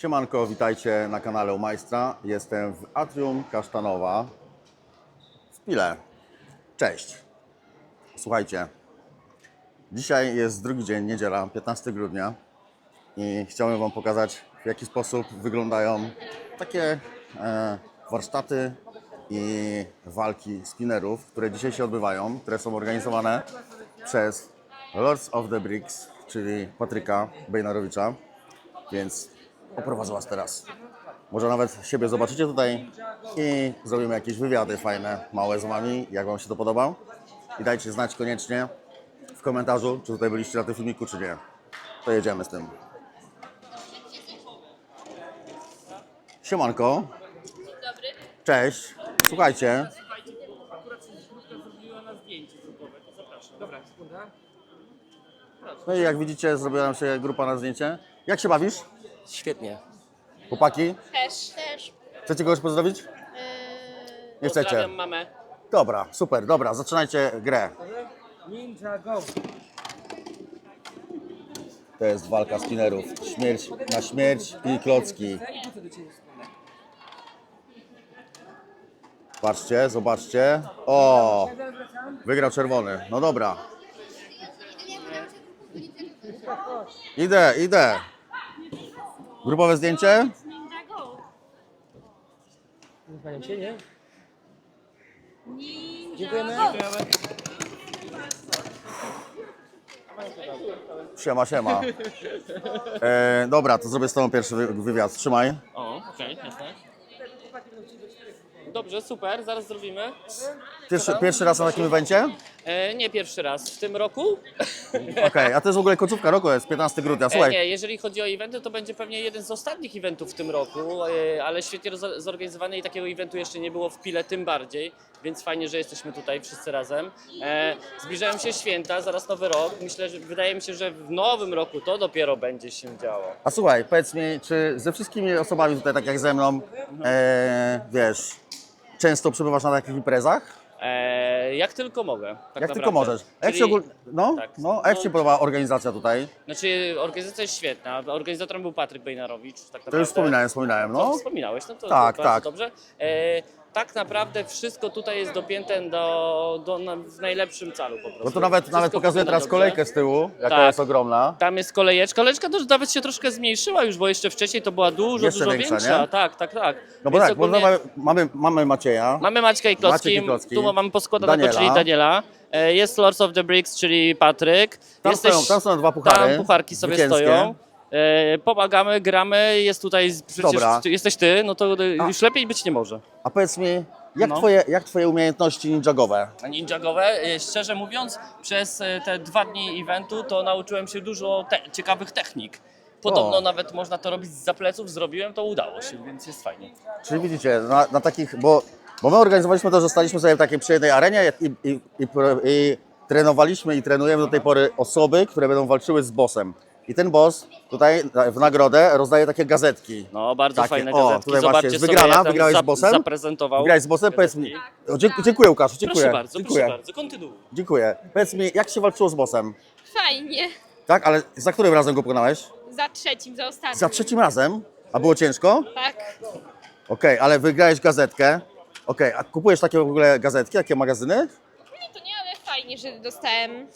Siemanko, witajcie na kanale u Majstra. Jestem w Atrium Kasztanowa w Pile. Cześć. Słuchajcie, dzisiaj jest drugi dzień, niedziela, 15 grudnia i chciałem Wam pokazać, w jaki sposób wyglądają takie e, warsztaty i walki spinnerów, które dzisiaj się odbywają, które są organizowane przez Lords of the Bricks, czyli Patryka Bejnarowicza. Więc oprowadzę Was teraz. Może nawet siebie zobaczycie tutaj i zrobimy jakieś wywiady fajne, małe z Wami, jak Wam się to podoba. I dajcie znać koniecznie w komentarzu, czy tutaj byliście na tym filmiku, czy nie. To jedziemy z tym. Siemanko. Cześć. Słuchajcie, no i jak widzicie, zrobiła nam się grupa na zdjęcie. Jak się bawisz? Świetnie. Chłopaki? Też. Też. Chcecie kogoś pozdrowić? Nie chcecie? Pozdrawiam mamę. Dobra, super, dobra, zaczynajcie grę. Ninja go! To jest walka spinnerów. Śmierć na śmierć i klocki. Patrzcie, zobaczcie. O! Wygrał czerwony. No dobra. Idę, idę. Grupowe zdjęcie? Panią się, nie? Dziękujemy. Siema, siema. E, dobra, to zrobię z tobą pierwszy wy- wywiad. Trzymaj. O, okej, jasne. Dobrze, super, zaraz zrobimy. Pierwszy, pierwszy raz na takim evencie? E, nie pierwszy raz w tym roku. Okej, a to jest w ogóle końcówka roku, jest 15 grudnia. E, Słuchaj, nie, jeżeli chodzi o eventy, to będzie pewnie jeden z ostatnich eventów w tym roku, e, ale świetnie roz- zorganizowany i takiego eventu jeszcze nie było w Pile tym bardziej, więc fajnie, że jesteśmy tutaj wszyscy razem. E, zbliżają się święta, zaraz nowy rok. Myślę, że wydaje mi się, że w nowym roku to dopiero będzie się działo. A słuchaj, powiedz mi, czy ze wszystkimi osobami tutaj, tak jak ze mną, e, wiesz, często przebywasz na takich imprezach? E, jak tylko mogę. Tak jak naprawdę. tylko możesz. A jak Czyli- się ogól... no, tak. no, a jak No, Ci podoba organizacja tutaj? Znaczy, organizacja jest świetna. Organizatorem był Patryk Bejnarowicz. Tak naprawdę. To już wspominałem, wspominałem, No, no. wspominałeś, no to Tak, bardzo tak. dobrze. E, tak naprawdę wszystko tutaj jest dopięte do, do, na, w najlepszym calu po prostu. Bo to nawet, Wszystko nawet wygląda teraz dobrze. kolejkę z tyłu, jaka Tak. jest ogromna. Tam jest kolejeczka. Kolejeczka to nawet się troszkę zmniejszyła już, bo jeszcze wcześniej to była dużo, Jeszcze dużo większa, większa. nie? Tak, tak, tak. No bo Więc tak, bo ogólnie mamy, mamy, mamy Macieja, Mamy Maćka i Klocki, Maciek tu mamy poskładanego, Daniela. czyli Daniela. E, Jest Lords of the Bricks, czyli Patryk. Tam stoją- tam są dwa puchary Tam pucharki sobie zwycięskie. stoją. E, Pomagamy, gramy, jest tutaj, przecież Dobra. jesteś ty, no to już lepiej być nie może. a powiedz mi, jak, No. twoje, jak twoje umiejętności ninjagowe? Ninjagowe, e, szczerze mówiąc, przez e, te dwa dni eventu to nauczyłem się dużo te ciekawych technik. Podobno O. nawet można to robić z zapleców, zrobiłem, to udało się, więc jest fajnie. Czyli widzicie, na, na takich, bo, bo my organizowaliśmy to, że staliśmy sobie w takiej przyjemnej arenie i, i, i, i trenowaliśmy i trenujemy do tej pory osoby, które będą walczyły z bossem. I ten boss tutaj w nagrodę rozdaje takie gazetki. No, bardzo Takie, fajne o, gazetki. tutaj właśnie Zobaczcie jest sobie, wygrana, tam wygrałeś z bossem? Zaprezentował. Wygrałeś z bossem? Powiedz mi. O, dziękuję, dziękuję Łukasz, dziękuję. Proszę bardzo, dziękuję. proszę bardzo, kontynuuj. Dziękuję. Powiedz mi, jak się walczyło z bossem? Fajnie. Tak, ale za którym razem go pokonałeś? Za trzecim, za ostatnim. Za trzecim razem? A było ciężko? Tak. Okej, ale wygrałeś gazetkę. Okej, a kupujesz takie w ogóle gazetki, takie magazyny? Nie, to nie, ale fajnie, że dostałem.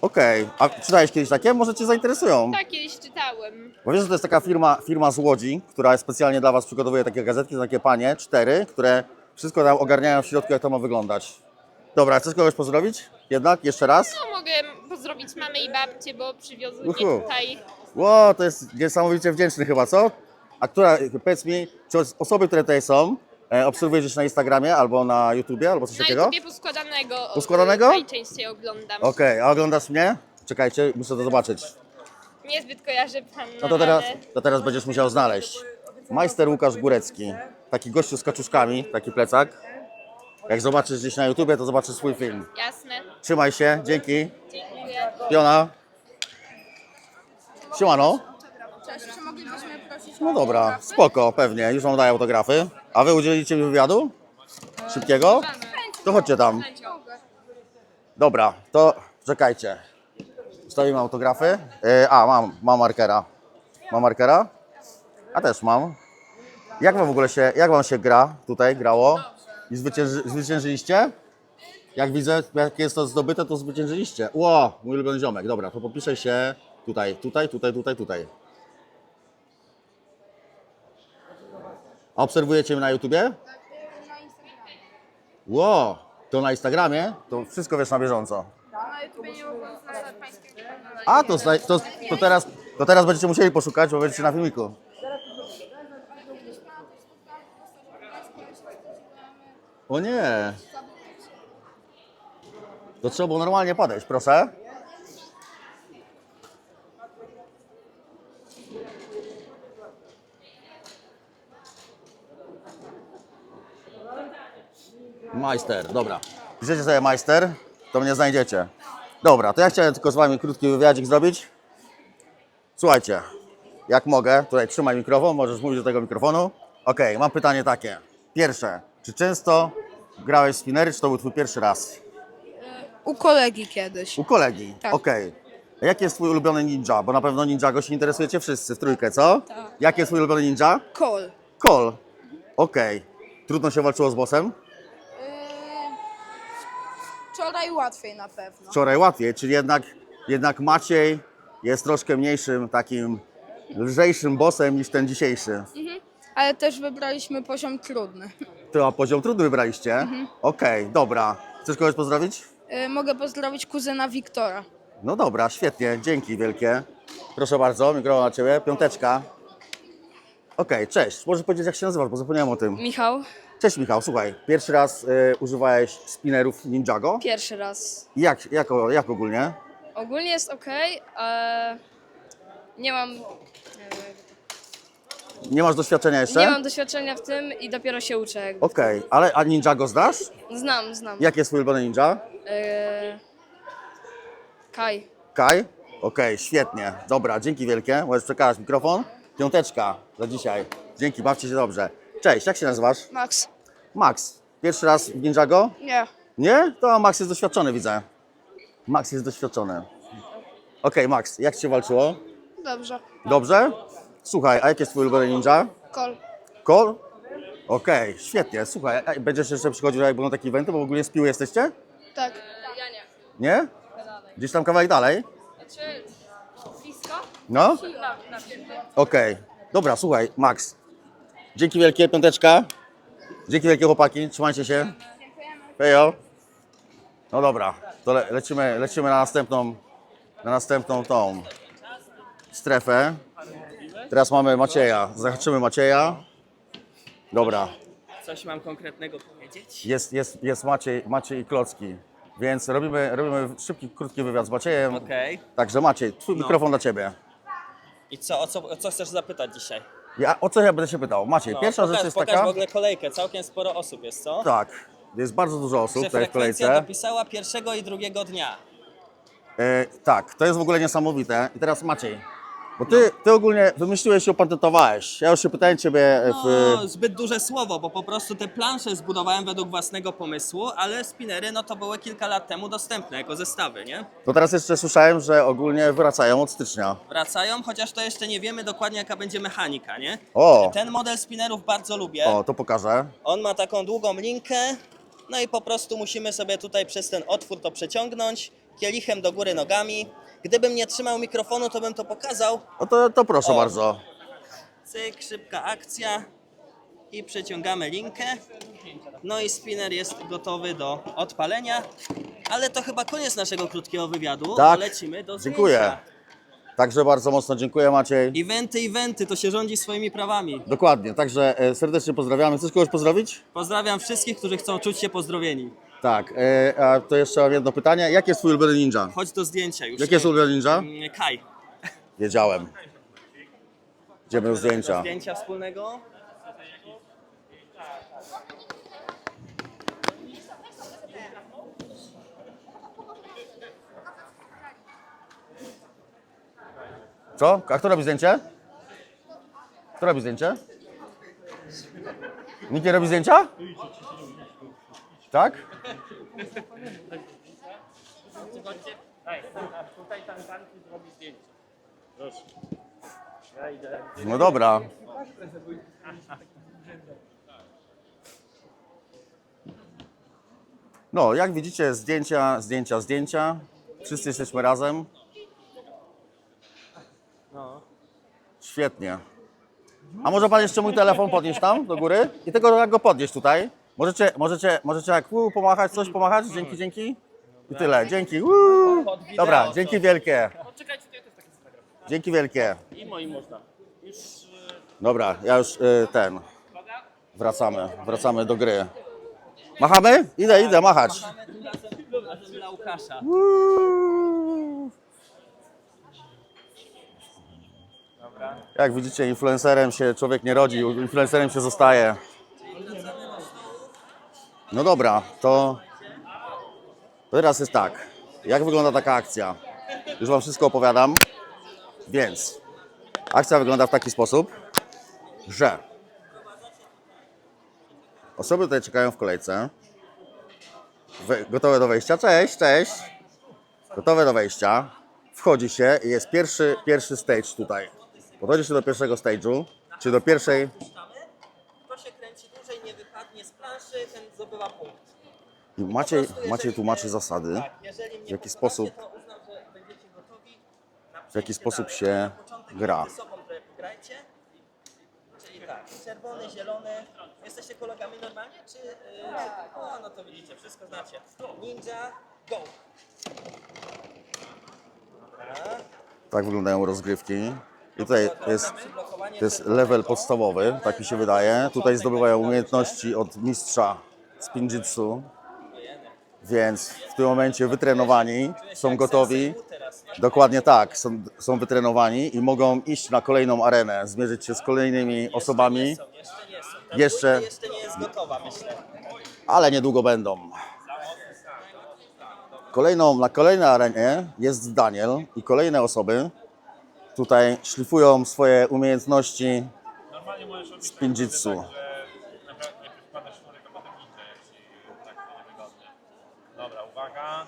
Okej, a czytałeś kiedyś takie? Może Cię zainteresują. Tak, kiedyś czytałem. Bo wiesz, że to jest taka firma, firma z Łodzi, która specjalnie dla Was przygotowuje takie gazetki, takie panie, cztery, które wszystko tam ogarniają w środku, jak to ma wyglądać. Dobra, chcesz kogoś pozdrowić? Jednak? Jeszcze raz? No, mogę pozdrowić mamę i babcię, bo przywiozły Uhu. mnie tutaj. Ło, to jest niesamowicie wdzięczny chyba, co? A która, powiedz mi, czy osoby, które tutaj są, e, obserwujesz gdzieś na Instagramie albo na YouTubie, albo coś Na takiego? YouTubie poskładanego. Poskładanego? Najczęściej oglądam. Okej, a oglądasz mnie? Czekajcie, muszę to zobaczyć. Niezbyt kojarzę pana, No to teraz, to teraz będziesz musiał znaleźć. Majster Łukasz Górecki. Taki gościu z kaczuszkami, taki plecak. Jak zobaczysz gdzieś na YouTubie, to zobaczysz swój film. Jasne. Trzymaj się, dzięki. Dziękuję. Piona. Siemano. Cześć, czy moglibyśmy prosić No dobra, spoko, pewnie, już wam daję autografy. A wy udzielicie mi wywiadu? Szybkiego? To chodźcie tam. Dobra, to czekajcie. Zostawimy autografy. E, a, mam, mam markera. Mam markera? A też mam. Jak wam w ogóle się, jak wam się gra tutaj, grało? I zwycięży, zwyciężyliście? Jak widzę, jak jest to zdobyte, to zwyciężyliście. Ło, mój ulubiony ziomek. Dobra, to popiszę się tutaj, tutaj, tutaj, tutaj, tutaj. A obserwujecie mnie na YouTubie? Na Instagramie. Ło, to na Instagramie? To wszystko wiesz na bieżąco. Na YouTube nie mogłem znaleźć pańskiego kanału. A, to, zna- to, to, teraz, to teraz będziecie musieli poszukać, bo będziecie na filmiku. O nie. To trzeba było normalnie podejść, proszę. Majster, dobra. Piszecie sobie majster, to mnie znajdziecie. Dobra, to ja chciałem tylko z Wami krótki wywiadzik zrobić. Słuchajcie, jak mogę, tutaj trzymaj mikrofon, możesz mówić do tego mikrofonu. Ok, mam pytanie takie. Pierwsze, czy często grałeś w spinery, czy to był Twój pierwszy raz? U kolegi kiedyś. U kolegi? Tak. Okej. A Jaki jest Twój ulubiony ninja? Bo na pewno Ninjago się interesujecie wszyscy w trójkę, co? Tak. Jaki jest Twój ulubiony ninja? Kol. Kol. Okej. Trudno się walczyło z bossem? Wczoraj łatwiej na pewno. Wczoraj łatwiej, czyli jednak, jednak Maciej jest troszkę mniejszym, takim lżejszym bossem niż ten dzisiejszy. Ale też wybraliśmy poziom trudny. To poziom trudny wybraliście? Mhm. Okej, dobra. Chcesz kogoś pozdrowić? Yy, mogę pozdrowić kuzyna Wiktora. No dobra, świetnie, dzięki wielkie. Proszę bardzo, mikrofon na Ciebie, piąteczka. Okej, cześć. Możesz powiedzieć, jak się nazywasz, bo zapomniałem o tym. Michał, Michał, słuchaj, pierwszy raz y, używałeś spinnerów Ninjago. pierwszy raz. Jak, jak, jak ogólnie? Ogólnie jest ok, ale nie mam, Nie masz doświadczenia jeszcze? nie mam doświadczenia w tym i dopiero się uczę. jakby. Okej, ale a Ninjago znasz? Znam, znam. Jaki jest twój ulubiony ninja? Yy, Kaj. Kaj? Okej, świetnie. Dobra, dzięki wielkie. Możesz przekazać mikrofon. Piąteczka za dzisiaj. Dzięki, bawcie się dobrze. Cześć, jak się nazywasz? Max. Max. Pierwszy raz w Ninjago? Nie. Nie? To Max jest doświadczony, widzę. Max jest doświadczony. Okej, Max, jak ci się walczyło? Dobrze. Dobrze? Słuchaj, a jaki jest twój ulubiony ninja? Kol. Kol? Okej, świetnie. Słuchaj, a będziesz jeszcze przychodził, jak będą takie eventy, bo w ogóle z piły jesteście? Tak. Ja nie. Nie? Gdzieś tam kawałek dalej? Znaczy, blisko? No? Na, na Okej. Dobra, słuchaj, Max. Dzięki wielkie, piąteczka. Dzięki wielkie chłopaki, trzymajcie się. Hejo. No dobra, to le lecimy, lecimy na następną, na następną tą strefę. Teraz mamy Macieja. Zahaczymy Macieja. Dobra, Coś mam konkretnego powiedzieć? jest, jest, jest Maciej, Maciej i Klocki. Więc robimy, robimy szybki, krótki wywiad z Maciejem. Okej. Także Maciej, twój No. mikrofon dla Ciebie. I co, o co, o co chcesz zapytać dzisiaj? Ja, o co ja będę się pytał? Maciej, No, pierwsza pokaż, rzecz jest pokaż taka... w ogóle kolejkę, całkiem sporo osób jest, co? Tak, jest bardzo dużo osób Że tutaj w frekwencja kolejce. dopisała pierwszego i drugiego dnia. E, tak, to jest w ogóle niesamowite. I teraz Maciej, bo ty, ty ogólnie wymyśliłeś i opatentowałeś. Ja już się pytałem Ciebie w... No, zbyt duże słowo, bo po prostu te plansze zbudowałem według własnego pomysłu, ale spinnery no to były kilka lat temu dostępne jako zestawy, nie? No teraz jeszcze słyszałem, że ogólnie wracają od stycznia. Wracają, chociaż to jeszcze nie wiemy dokładnie jaka będzie mechanika, nie? O, Ten model spinnerów bardzo lubię. o, to pokażę. On ma taką długą linkę, no i po prostu musimy sobie tutaj przez ten otwór to przeciągnąć, kielichem do góry nogami. Gdybym nie trzymał mikrofonu, to bym to pokazał. No to, to proszę O. bardzo. Cyk, szybka akcja i przeciągamy linkę. No i spinner jest gotowy do odpalenia. Ale to chyba koniec naszego krótkiego wywiadu. Tak. Lecimy do Dziękuję. zdjęcia. Także bardzo mocno dziękuję Maciej. Eventy, eventy, to się rządzi swoimi prawami. Dokładnie, także e, serdecznie pozdrawiamy. Chcesz kogoś pozdrowić? Pozdrawiam wszystkich, którzy chcą czuć się pozdrowieni. Tak, e, a to jeszcze mam jedno pytanie. Jaki jest Twój ulubiony ninja? Chodź do zdjęcia już. Jaki jest ulubiony ninja? Mm, Kaj. Wiedziałem. Idziemy do Do zdjęcia. zdjęcia wspólnego. Co? A kto robi zdjęcie? Kto robi zdjęcie? Nikt nie robi zdjęcia? Tak? No dobra. No, jak widzicie, zdjęcia, zdjęcia, zdjęcia. Wszyscy jesteśmy razem. Świetnie. A może pan jeszcze mój telefon podnieść tam do góry? I tego jak go podnieść tutaj? Możecie, możecie, możecie jak uu, pomachać, coś pomachać? Dzięki, dzięki. I tyle. Dzięki. Uu. Dobra, dzięki wielkie. Poczekajcie, to ja też takie zagram. Dzięki wielkie. I moim można. Już... Dobra, ja już y, ten. Wracamy, wracamy do gry. Machamy? Idę, idę machać. Dla Łukasza. Uuu. Jak widzicie, influencerem się człowiek nie rodzi, influencerem się zostaje. No dobra, to teraz jest tak. Jak wygląda taka akcja? Już Wam wszystko opowiadam. Więc akcja wygląda w taki sposób, że osoby tutaj czekają w kolejce. We, gotowe do wejścia. Cześć, cześć. Gotowe do wejścia. Wchodzi się i jest pierwszy, pierwszy stage tutaj. Podchodzi się do pierwszego stage'u, czy do pierwszej. Kto się kręci dłużej, nie wypadnie z planszy, ten zdobywa punkt. I Maciej, Po prostu, jeżeli tłumaczy nie- zasady. Tak, jeżeli nie w jaki sposób- to uznam, że będziecie gotowi na w jaki przejście sposób dalej. się Na początek gra. między sobą trochę grajcie. Czyli tak, czerwony, zielony. Jesteście kolegami normalnie, czy... Yy, czy o, no to widzicie, wszystko znacie. Ninja, go! Dobra. Tak wyglądają rozgrywki. I tutaj jest, to jest level podstawowy, tak mi się wydaje. Tutaj zdobywają umiejętności od mistrza spinjitsu. Więc w tym momencie wytrenowani, są gotowi. Dokładnie tak, są, są wytrenowani i mogą iść na kolejną arenę, zmierzyć się z kolejnymi osobami, jeszcze jeszcze nie jest gotowa, myślę. ale niedługo będą. Kolejną, na kolejnej arenie jest Daniel i kolejne osoby tutaj szlifują swoje umiejętności z niewygodnie. Dobra, uwaga.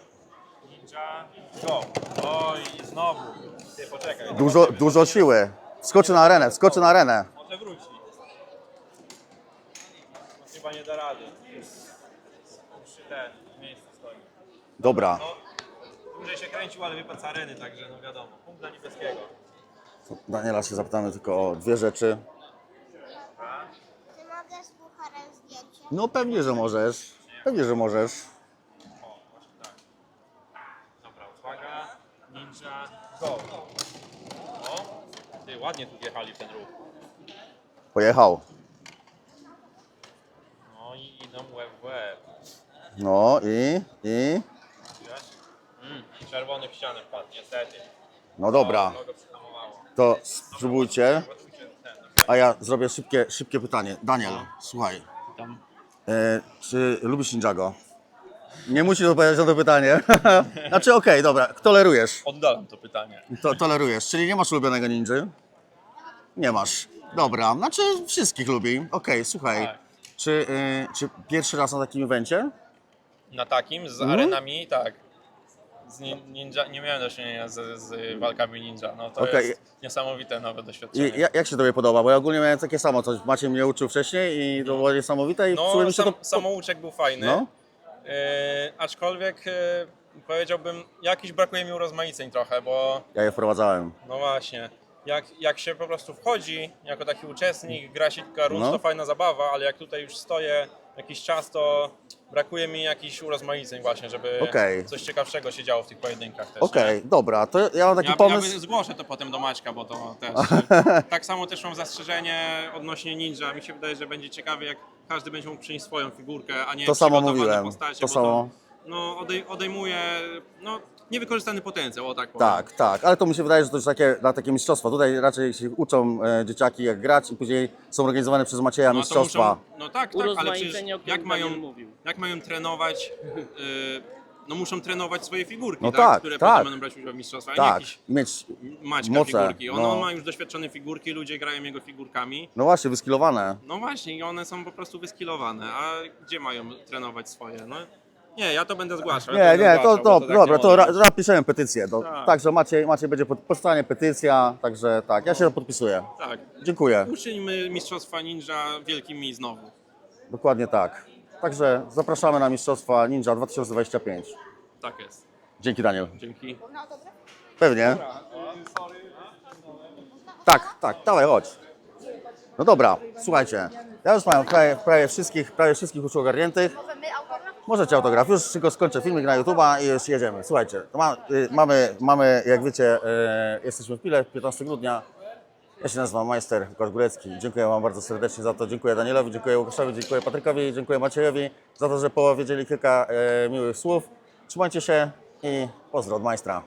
Ninja, go. Oj, znowu. Poczekaj. Dużo, dużo siły. Skoczy na arenę, skoczy na arenę. Może wróci. Chyba nie da rady. Przy ten, w miejscu stoi. Dobra, No, dłużej się kręcił, ale wypadł z areny, także no wiadomo. Punkt dla niebieskiego. Daniela się zapytamy tylko o dwie rzeczy. Czy mogę z Bucharem zdjęcie? No pewnie, że możesz. Pewnie, że możesz. O, właśnie tak. Dobra, uwaga. Ninja, go. O, ty, ładnie tu wjechali w ten ruch. Pojechał. No i idą łeb w łeb. No i, i, Widziałeś? Mm, czerwony w ścianę wpadł, niestety. No dobra. To spróbujcie, a ja zrobię szybkie, szybkie pytanie. Daniel, słuchaj, e, czy lubisz Ninjago? Nie musisz odpowiedzieć na to pytanie. znaczy, okej, dobra, tolerujesz. Oddalam to pytanie. To, tolerujesz, czyli nie masz ulubionego ninja? Nie masz. Dobra, znaczy wszystkich lubi. Okej, słuchaj, Tak. czy, e, czy pierwszy raz na takim evencie? Na takim, z Mhm. arenami, tak. Z nin- ninja, nie miałem do czynienia z, z walkami ninja. No to Okej. jest niesamowite nowe doświadczenie. I jak, jak się tobie podoba? Bo ja ogólnie miałem takie samo, coś Maciej mnie uczył wcześniej i to było niesamowite i w sumie No, mi się sam, to... samouczek był fajny. No. E, aczkolwiek e, powiedziałbym, jakiś brakuje mi urozmaiceń trochę, bo Ja je wprowadzałem. no właśnie, jak, jak się po prostu wchodzi jako taki uczestnik, gra się kilka rund, No. to fajna zabawa, ale jak tutaj już stoję jakiś czas, to brakuje mi jakichś urozmaiceń właśnie, żeby Okej. coś ciekawszego się działo w tych pojedynkach też. Okej, dobra, to ja mam taki Ja, ja pomysł. by- zgłoszę to potem do Maćka, bo to też. tak samo też mam zastrzeżenie odnośnie ninja. Mi się wydaje, że będzie ciekawe, jak każdy będzie mógł przynieść swoją figurkę, a nie To samo przygotowane mówiłem, postacie, to bo samo. no, odej, odejmuje no, niewykorzystany potencjał, o tak powiem. Tak, tak, ale to mi się wydaje, że to jest takie, na takie mistrzostwa. Tutaj raczej się uczą e, dzieciaki jak grać i później są organizowane przez Macieja No, to mistrzostwa. muszą, no tak, tak, ale przecież Urozmaicenie, o którym jak mają, Daniel mówił. jak mają trenować, y, no muszą trenować swoje figurki, No tak, tak, które tak. potem będą brać udział w mistrzostwach, a nie Tak, jakieś mieć, Maćka moce, figurki. On, no. on ma już doświadczone figurki, ludzie grają jego figurkami. no właśnie, wyskilowane. No właśnie, i one są po prostu wyskilowane. A gdzie mają trenować swoje? No, nie, ja to będę zgłaszał. ja Nie, będę nie, to, zgłaszał, to bo tak dobra, nie to ra, napiszemy petycję. To, Tak. Także Maciej, Maciej będzie pod, powstanie petycja, także tak, ja się podpisuję. Tak. Dziękuję, Uczyńmy Mistrzostwa Ninja wielkimi znowu. dokładnie tak. Także zapraszamy na Mistrzostwa Ninja 2025. Tak jest. Dzięki Daniel. Dzięki. Pewnie. Tak, tak, dawaj, chodź. No dobra, słuchajcie. Ja już mam prawie, prawie wszystkich, prawie wszystkich już ogarniętych. Możecie autograf. Już tylko skończę filmik na YouTube'a i już jedziemy. Słuchajcie, ma, y, mamy, mamy, jak wiecie, y, jesteśmy w Pile 15 grudnia. Ja się nazywam Majster Łukasz Górecki. Dziękuję Wam bardzo serdecznie za to. Dziękuję Danielowi, dziękuję Łukaszowi, dziękuję Patrykowi, dziękuję Maciejowi za to, że powiedzieli kilka e, miłych słów. Trzymajcie się i pozdro od Majstra.